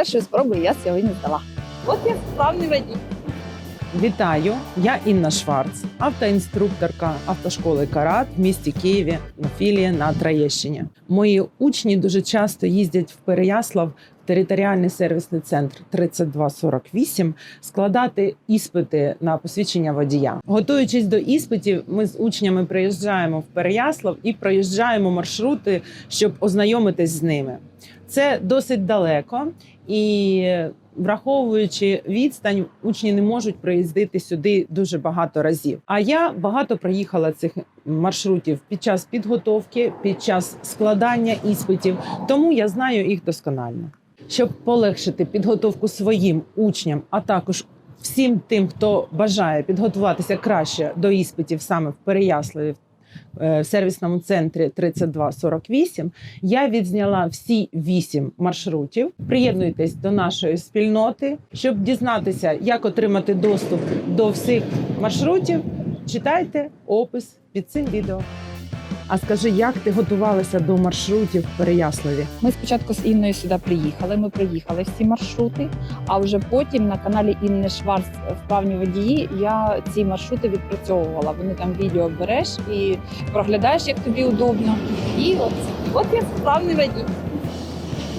першої спроби я сьогодні здала. От я справний водій. Вітаю! Я Інна Шварц, автоінструкторка автошколи Карат в місті Києві на філії на Троєщині. Мої учні дуже часто їздять в Переяслав територіальний сервісний центр 3248 складати іспити на посвідчення водія. Готуючись до іспитів, ми з учнями приїжджаємо в Переяслав і проїжджаємо маршрути, щоб ознайомитись з ними. Це досить далеко і враховуючи відстань, учні не можуть приїздити сюди дуже багато разів. А я багато проїхала цих маршрутів під час підготовки, під час складання іспитів, тому я знаю їх досконально. Щоб полегшити підготовку своїм учням, а також всім тим, хто бажає підготуватися краще до іспитів саме в Переяславі. е, В сервісному центрі 3248 я відзняла всі вісім маршрутів. Приєднуйтесь до нашої спільноти, щоб дізнатися, як отримати доступ до всіх маршрутів. Читайте опис під цим відео. А скажи, як ти готувалася до маршрутів в Переяславі? Ми спочатку з Інною сюди приїхали. Ми проїхали всі маршрути, а вже потім на каналі Інни Шварц вправні водії я ці маршрути відпрацьовувала. Вони там відео береш і проглядаєш, як тобі удобно. І от, от я вправний водій.